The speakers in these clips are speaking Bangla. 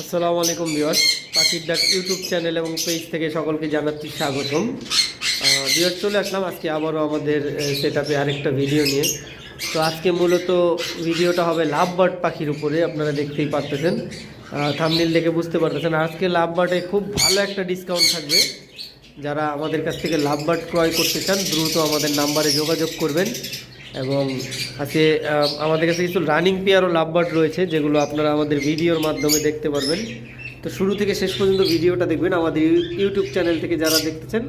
আসসালামু আলাইকুম বিয়স পাখির ডাক ইউটিউব চ্যানেল এবং পেজ থেকে সকলকে জানাচ্ছি স্বাগতম। বিয়স চলে আসলাম আজকে আবারও আমাদের সেট আপে আরেকটা ভিডিও নিয়ে। তো আজকে মূলত ভিডিওটা হবে লাভ বার্ড পাখির উপরে, আপনারা দেখতেই পারতেছেন। থামনিল দেখে বুঝতে পারতেছেন। আজকে লাভ বার্ডে খুব ভালো একটা ডিসকাউন্ট থাকবে। যারা আমাদের কাছ থেকে লাভ বার্ড ক্রয় করতে চান, দ্রুত আমাদের নাম্বারে যোগাযোগ করবেন। এবং আজকে আমাদের কাছে কিছু রানিং পেয়ারও লাভ বার্ড রয়েছে, যেগুলো আপনারা আমাদের ভিডিওর মাধ্যমে দেখতে পারবেন। তো শুরু থেকে শেষ পর্যন্ত ভিডিওটা দেখবেন। আমাদের ইউটিউব চ্যানেল থেকে যারা দেখতেছেন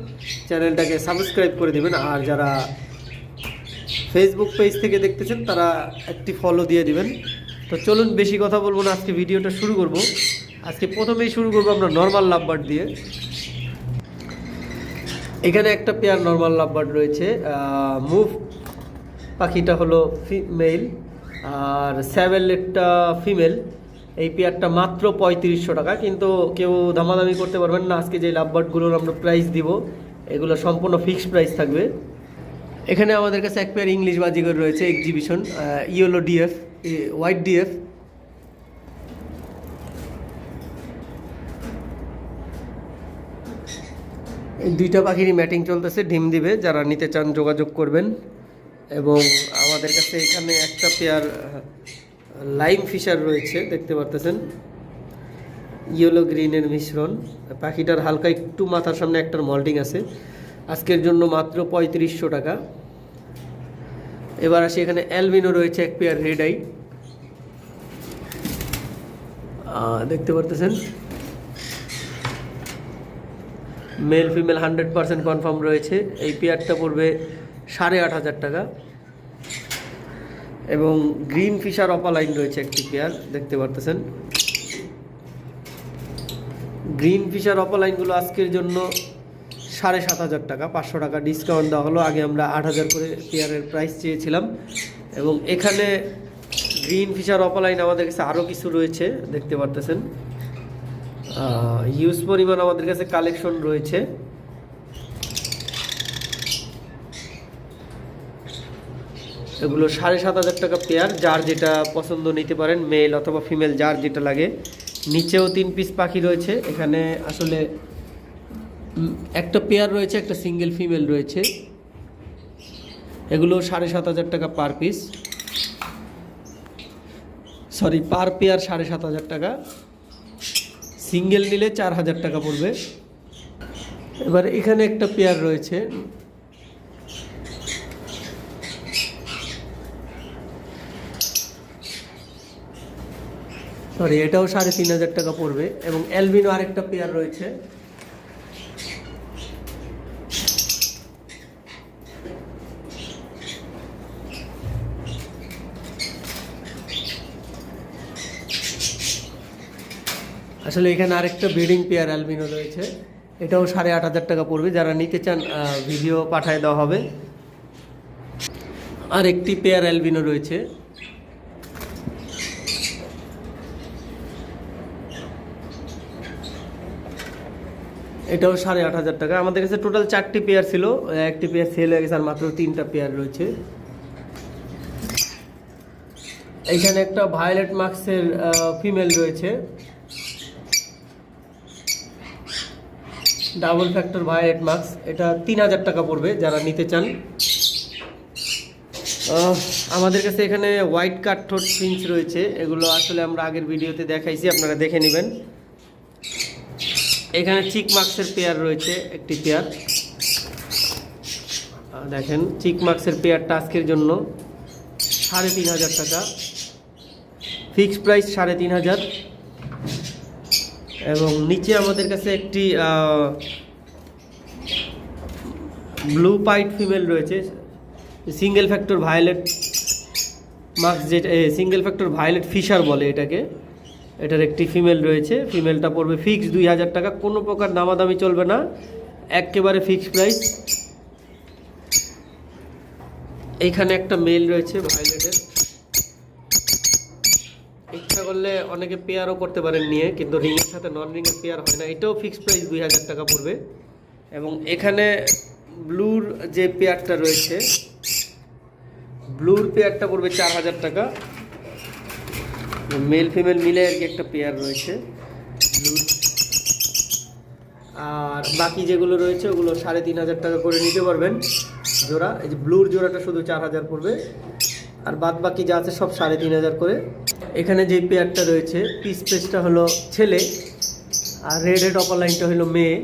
চ্যানেলটাকে সাবস্ক্রাইব করে দেবেন। আর যারা ফেসবুক পেজ থেকে দেখতেছেন, তারা একটি ফলো দিয়ে দিবেন। তো চলুন, বেশি কথা বলব না। আজকে ভিডিওটা শুরু করব। আজকে প্রথমেই শুরু করব আমরা নর্মাল লাভ বার্ড দিয়ে। এখানে একটা পেয়ার নর্মাল লাভবার্ড রয়েছে মুভ পাখিটা হলো ফিমেল আর স্যাভেলেটটা ফিমেল। এই পেয়ারটা মাত্র পঁয়ত্রিশশো টাকা, কিন্তু কেউ দামাদামি করতে পারবেন না। আজকে যে লাভবার্ডগুলোর আমরা প্রাইস দিব, এগুলো সম্পূর্ণ ফিক্সড প্রাইস থাকবে। এখানে আমাদের কাছে এক পেয়ার ইংলিশ বাজিগর রয়েছে exhibition yellow DF white DF দুইটা পাখিরই ম্যাটিং চলতেছে, ডিম দিবে, যারা নিতে চান যোগাযোগ করবেন। এবং আমাদের কাছে এখানে একটা পেয়ার লাইম ফিশার রয়েছে, দেখতে পারতেছেন। ইয়েলো গ্রিনের মিশ্রণ। পাখিটার হালকা একটু মাথার সামনে একটার মল্টিং আছে। আজকের জন্য মাত্র পঁয়ত্রিশশো টাকা। এবার আসি, এখানে অ্যালবিনো রয়েছে, এক পেয়ার রেড আই দেখতে পারতেছেন? Male female hundred percent confirm রয়েছে। এই পেয়ারটা পড়বে সাড়ে আট হাজার টাকা। এবং গ্রিন ফিশার অপালাইন রয়েছে একটি পেয়ার, দেখতে পারতেছেন। গ্রিন ফিশার অপালাইনগুলো আজকের জন্য সাড়ে সাত হাজার টাকা, পাঁচশো টাকা ডিসকাউন্ট দেওয়া হলো। আগে আমরা আট হাজার করে পেয়ারের প্রাইস চেয়েছিলাম। এবং এখানে গ্রিন ফিশার অপালাইন আমাদের কাছে আরও কিছু রয়েছে, দেখতে পারতেছেন। হিউজ পরিমাণ আমাদের কাছে কালেকশন রয়েছে। এগুলো সাড়ে সাত হাজার টাকা পেয়ার যার যেটা পছন্দ নিতে পারেন মেল অথবা ফিমেল যার যেটা লাগে। নিচেও তিন পিস পাখি রয়েছে। এখানে আসলে একটা পেয়ার রয়েছে, একটা সিঙ্গেল ফিমেল রয়েছে। এগুলো সাড়ে সাত হাজার টাকা per piece sorry per pair সাড়ে সাত হাজার টাকা। সিঙ্গেল নিলে চার হাজার টাকা পড়বে। এবার এখানে একটা পেয়ার রয়েছে। সরি এটাও সাড়ে তিন হাজার টাকা পড়বে। এবং অ্যালবিনো আরেকটা পেয়ার রয়েছে। আসলে এখানে আরেকটা ব্রিডিং পেয়ার অ্যালবিনো রয়েছে। এটাও সাড়ে আট হাজার টাকা পড়বে। যারা নিতে চান ভিডিও পাঠায় দেওয়া হবে। আর একটি পেয়ার অ্যালবিনো রয়েছে। এটাও সাড়ে আট হাজার টাকা। আমাদের কাছে টোটাল চারটি পেয়ার ছিল, একটি পেয়ার সেল হয়ে গেছে আর মাত্র তিনটা পেয়ার রয়েছে। এখানে একটা ভায়োলেট মার্কসের ফিমেল রয়েছে। ডাবল ফ্যাক্টর ভায়োলেট মার্কস এটা তিন হাজার টাকা পড়বে যারা নিতে চান। আমাদের কাছে এখানে হোয়াইট কাট ঠোঁট ফিঞ্চ রয়েছে। এগুলো আসলে আমরা আগের ভিডিওতে দেখাইছি, আপনারা দেখে নেবেন। এখানে চিক মার্কসের পেয়ার রয়েছে, একটি পেয়ার দেখেন চিক মার্কসের পেয়ারটা আজকের জন্য সাড়ে তিন হাজার টাকা। ফিক্সড প্রাইস সাড়ে তিন হাজার। এবং নিচে আমাদের কাছে একটি ব্লু পাইট ফিমেল রয়েছে। সিঙ্গেল ফ্যাক্টর ভায়োলেট মার্কস যেটা সিঙ্গেল ফ্যাক্টর ভায়োলেট ফিশার বলে এটাকে। এটার একটি ফিমেল রয়েছে। ফিমেলটা পড়বে ফিক্স দুই হাজার টাকা। কোনো প্রকার দামাদামি চলবে না। একেবারে ফিক্সড প্রাইস এইখানে একটা মেল রয়েছে ভাইলেটের ইচ্ছা করলে অনেকে পেয়ারও করতে পারেন নিয়ে, কিন্তু রিংয়ের সাথে নন রিংয়ের পেয়ার হয় না। এটাও ফিক্সড প্রাইস দুই হাজার টাকা পড়বে। এবং এখানে ব্লুর যে পেয়ারটা রয়েছে ব্লুর পেয়ারটা পড়বে চার হাজার টাকা। মেল ফিমেল মিলে আর কি একটা পেয়ার রয়েছে। আর বাকি যেগুলো রয়েছে, ওগুলো সাড়ে তিন হাজার টাকা করে নিতে পারবেন জোড়া। এই যে ব্লুর জোড়াটা শুধু চার হাজার পড়বে। আর বাদ বাকি যা আছে সব সাড়ে তিন হাজার করে। এখানে যে পেয়ারটা রয়েছে পিস পেসটা হলো ছেলে, আর রেড রেড অপার লাইনটা হলো মেয়ে।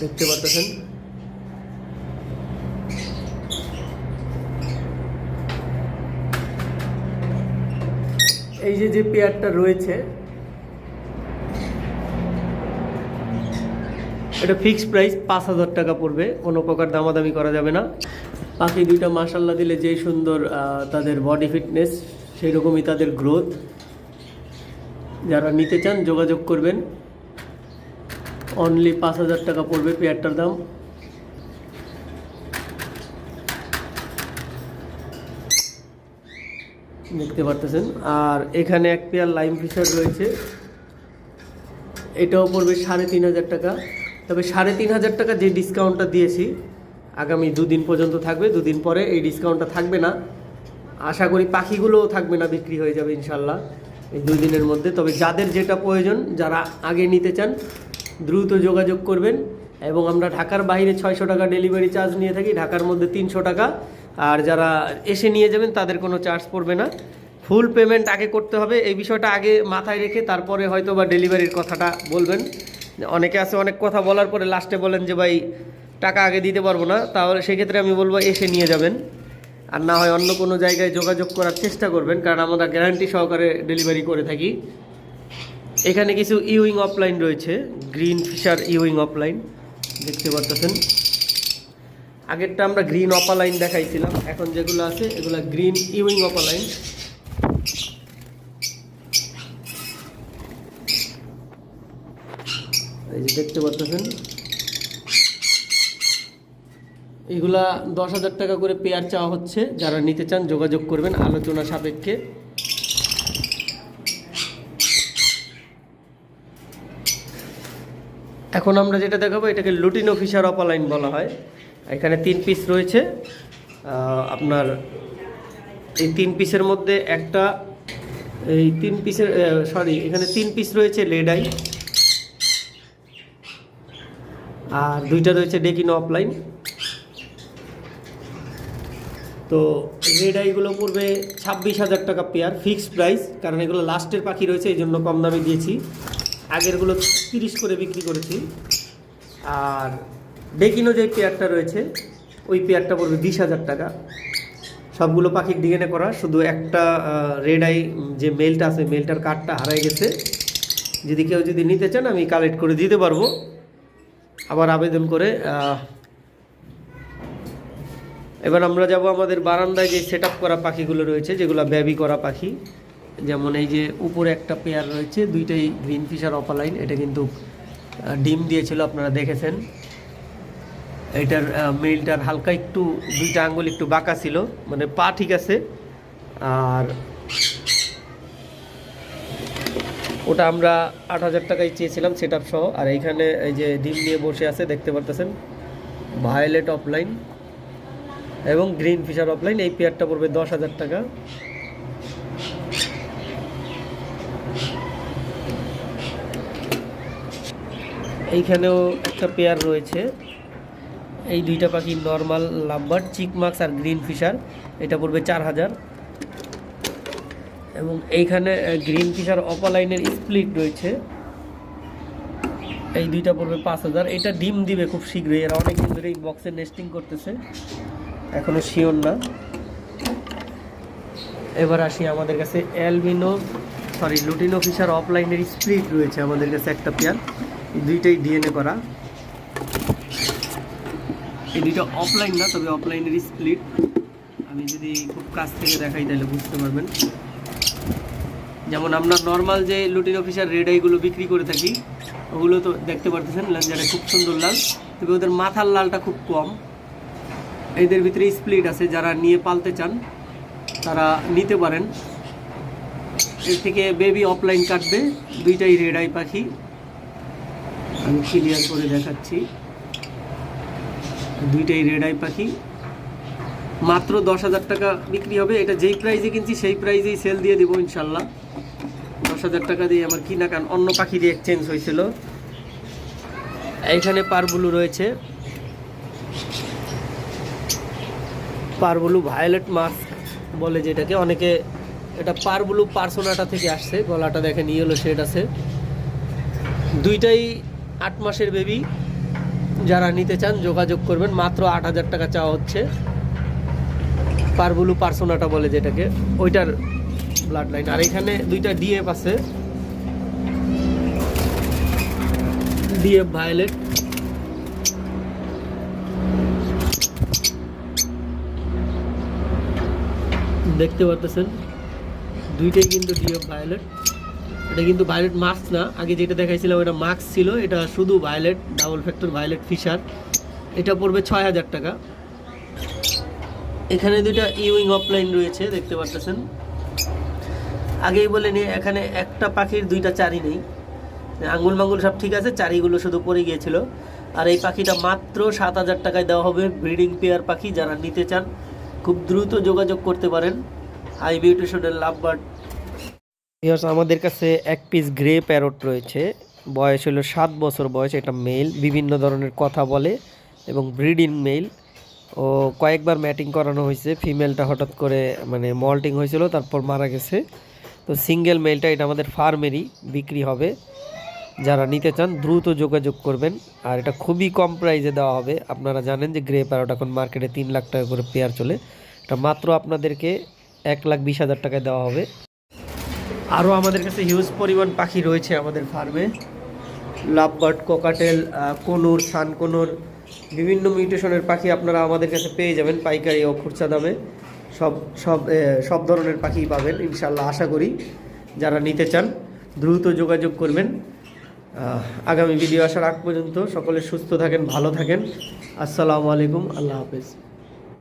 দেখতে পাচ্ছেন এই যে যে পেয়ারটা রয়েছে, এটা ফিক্সড প্রাইস পাঁচ হাজার টাকা পড়বে, কোনো প্রকার দামাদামি করা যাবে না। বাকি দুইটা মাসাল্লাহ দিলে যেই সুন্দর তাদের বডি ফিটনেস সেই রকমই তাদের গ্রোথ যারা নিতে চান, যোগাযোগ করবেন। অনলি পাঁচ হাজার টাকা পড়বে পেয়ারটার দাম। দেখতে পারতেছেন। আর এখানে এক পেয়ার লাইম ফিশার রয়েছে। এটাও পড়বে সাড়ে তিন হাজার টাকা। তবে সাড়ে তিন হাজার টাকা যে ডিসকাউন্টটা দিয়েছি, আগামী দুদিন পর্যন্ত থাকবে। দুদিন পরে এই ডিসকাউন্টটা থাকবে না। আশা করি পাখিগুলোও থাকবে না, বিক্রি হয়ে যাবে ইনশাল্লাহ এই দুই দিনের মধ্যে। তবে যাদের যেটা প্রয়োজন, যারা আগে নিতে চান, দ্রুত যোগাযোগ করবেন। এবং আমরা ঢাকার বাইরে ছয়শো টাকা ডেলিভারি চার্জ নিয়ে থাকি। ঢাকার মধ্যে তিনশো টাকা। আর যারা এসে নিয়ে যাবেন, তাদের কোনো চার্জ পড়বে না। ফুল পেমেন্ট আগে করতে হবে। এই বিষয়টা আগে মাথায় রেখে তারপরে হয়তো বা ডেলিভারির কথাটা বলবেন। অনেকে আছে, অনেক কথা বলার পরে লাস্টে বলেন যে, ভাই, টাকা আগে দিতে পারব না। তাহলে সেক্ষেত্রে আমি বলব, এসে নিয়ে যাবেন। আর না হয় অন্য কোনো জায়গায় যোগাযোগ করার চেষ্টা করবেন, কারণ আমরা গ্যারান্টি সহকারে ডেলিভারি করে থাকি। এখানে কিছু ইউইং অফলাইন রয়েছে, গ্রিন ফিশার ইউইং অফলাইন দেখতে পারতেছেন। আগেরটা আমরা গ্রিন অপালাইন দেখাইছিলাম। এখন যেগুলো আছে, এগুলো গ্রিন ইউইং অপালাইন এই যে দেখতে পারতেছেন? এগুলা দশ হাজার টাকা করে পেয়ার চাওয়া হচ্ছে। যারা নিতে চান, যোগাযোগ করবেন আলোচনা সাপেক্ষে। এখন আমরা যেটা দেখাবো, এটাকে লুটিনো ফিশার অপালাইন বলা হয়। এখানে তিন পিস রয়েছে। আপনার এই তিন পিসের মধ্যে একটা, এই তিন পিসের সরি এখানে তিন পিস রয়েছে লেডাই আর দুইটা রয়েছে ডেকিনো অফলাইন। তো রেড আইগুলো পড়বে ছাব্বিশ হাজার টাকা পেয়ার ফিক্সড প্রাইস কারণ এগুলো লাস্টের পাখি রয়েছে, এই জন্য কম দামে দিয়েছি। আগেরগুলো তিরিশ করে বিক্রি করেছি। আর ডেকিনো যে পেয়ারটা রয়েছে, ওই পেয়ারটা পড়বে বিশ হাজার টাকা। সবগুলো পাখির ডিএনএ করা, শুধু একটা রেড আই যে মেলটা আছে মেলটার কার্ডটা হারাই গেছে। যদি কেউ যদি নিতে চান, আমি কালেক্ট করে দিতে পারব। আবার আবেদন করে এবার আমরা যাব আমাদের বারান্দায় যে সেট করা পাখিগুলো রয়েছে, যেগুলো ব্যাবি করা পাখি। যেমন এই যে উপরে একটা পেয়ার রয়েছে, দুইটাই গ্রিন ফিশার অপালাইন এটা কিন্তু ডিম দিয়েছিল, আপনারা দেখেছেন। এটার মেলটার হালকা একটু, দুইটা আঙ্গুল একটু বাঁকা ছিল মানে পা ঠিক আছে। আর ওটা আমরা আট হাজার টাকায় চেয়েছিলাম সেট সহ। আর এইখানে এই যে ডিম নিয়ে বসে আছে, দেখতে পারতেছেন? ভায়োলেট অফলাইন এবং গ্রিন ফিশার অফলাইন এই পেয়ারটা পড়বে দশ হাজার টাকা। এইখানেও একটা পেয়ার রয়েছে। এই দুইটা পাখি নর্মাল লাম্বার চিকমাক্স আর গ্রিন ফিশার এটা পড়বে চার হাজার। এবং এইখানে গ্রিন ফিশার অপালাইনের স্প্লিট রয়েছে। এই দুইটা পড়বে পাঁচ হাজার। এটা ডিম দিবে খুব শীঘ্রই, এরা অনেকদিন ধরে এই বক্সে নেস্টিং করতেছে। এখনও শিওর না। এবার আসি আমাদের কাছে অ্যালবিনো সরি লুটিনো ফিশার অফলাইনের স্প্লিট রয়েছে আমাদের কাছে একটা পেয়ার দুইটাই ডিএনএ করা। দুইটা অফলাইন না, তবে অফলাইনের স্প্লিট আমি যদি খুব কাছ থেকে দেখাই, তাহলে বুঝতে পারবেন। যেমন আমরা নর্মাল যে লুটিন অফিসার রেড আইগুলো বিক্রি করে থাকি, ওগুলো তো দেখতে পারতেছেন, লাঞ্জারে খুব সুন্দর লাল। তবে ওদের মাথার লালটা খুব কম। এদের ভিতরে স্প্লিট আছে, যারা নিয়ে পালতে চান, তারা নিতে পারেন। এর থেকে বেবি অফলাইন কাটবে, দুইটাই রেড আই পাখি। আমি ক্লিয়ার করে দেখাচ্ছি। দুইটাই রেড আই পাখি। মাত্র দশ হাজার টাকা বিক্রি হবে। এটা যেই প্রাইজে কিনছি, সেই প্রাইজেই সেল দিয়ে দেবো ইনশাল্লাহ। দশ হাজার টাকা দিয়ে আমার কিনা কান অন্য পাখি দিয়ে এক্সচেঞ্জ হয়েছিল। এইখানে পারবুলু রয়েছে। পারবুলু ভায়োলেট মাস্ক বলে যেটাকে। অনেকে এটা পারবুলু পার্সোনাটা থেকে আসছে। গলাটা দেখেন ইয়েলো শেড আছে। দুইটাই আট মাসের বেবি যারা নিতে চান, যোগাযোগ করবেন। মাত্র আট হাজার টাকা চাওয়া হচ্ছে। পারবুলু পার্সোনাটা বলে যেটাকে। ওইটার ব্লাড লাইন আর এখানে দুইটা ডিএফ আছে। ডিএফ ভায়োলেট দেখতে পারতেছেন? দুইটাই কিন্তু ডিএফ ভায়োলেট এটা কিন্তু ভায়োলেট মাস্ক না। আগে যেটা দেখাইছিলাম ওটা মাস্ক ছিল, এটা শুধু violet double factor violet Fischer এটা পড়বে ছয় হাজার টাকা। এখানে দুইটা ইউইং অফলাইন রয়েছে, দেখতে পারতেছেন। আগেই বলে নিয়ে এখানে একটা পাখির দুইটা চারি নেই। আঙ্গুল মাঙ্গুল সব ঠিক আছে, চারিগুলো শুধু পড়ে গিয়েছিল। আর এই পাখিটা মাত্র সাত হাজার টাকায় দেওয়া হবে ব্রিডিং পেয়ার পাখি। যারা নিতে চান, খুব দ্রুত যোগাযোগ করতে পারেন। হাই বিউটিশনের লাভ বার্ড আমাদের কাছে এক পিস গ্রে প্যারট রয়েছে। বয়স হলো সাত বছর বয়স, এটা মেল বিভিন্ন ধরনের কথা বলে এবং ব্রিডিং মেল ও কয়েকবার ম্যাটিং করানো হয়েছে ফিমেলটা হঠাৎ করে মানে মল্টিং হয়েছিল, তারপর মারা গেছে। তো সিঙ্গেল মেলটা এটা আমাদের ফার্মেরই বিক্রি হবে। যারা নিতে চান, দ্রুত যোগাযোগ করবেন। আর এটা খুবই কম প্রাইসে দেওয়া হবে। আপনারা জানেন যে গ্রে প্যারট এখন মার্কেটে তিন লাখ টাকা করে পেয়ার চলে। এটা মাত্র আপনাদেরকে এক লাখ বিশ হাজার টাকায় দেওয়া হবে। আরও আমাদের কাছে হিউজ পরিমাণ পাখি রয়েছে আমাদের ফার্মে লাভবার্ড কোকাটেল কনুর, সানকনুর, বিভিন্ন মিউটেশনের পাখি আপনারা আমাদের কাছে পেয়ে যাবেন পাইকারি ও খুচরা দামে। সব সব সব ধরনের পাখি পাবেন ইনশাল্লাহ আশা করি। যারা নিতে চান, দ্রুত যোগাযোগ করবেন। আগামী ভিডিও আসার আগ পর্যন্ত সকলে সুস্থ থাকেন, ভালো থাকেন। আসসালামু আলাইকুম, আল্লাহ হাফেজ।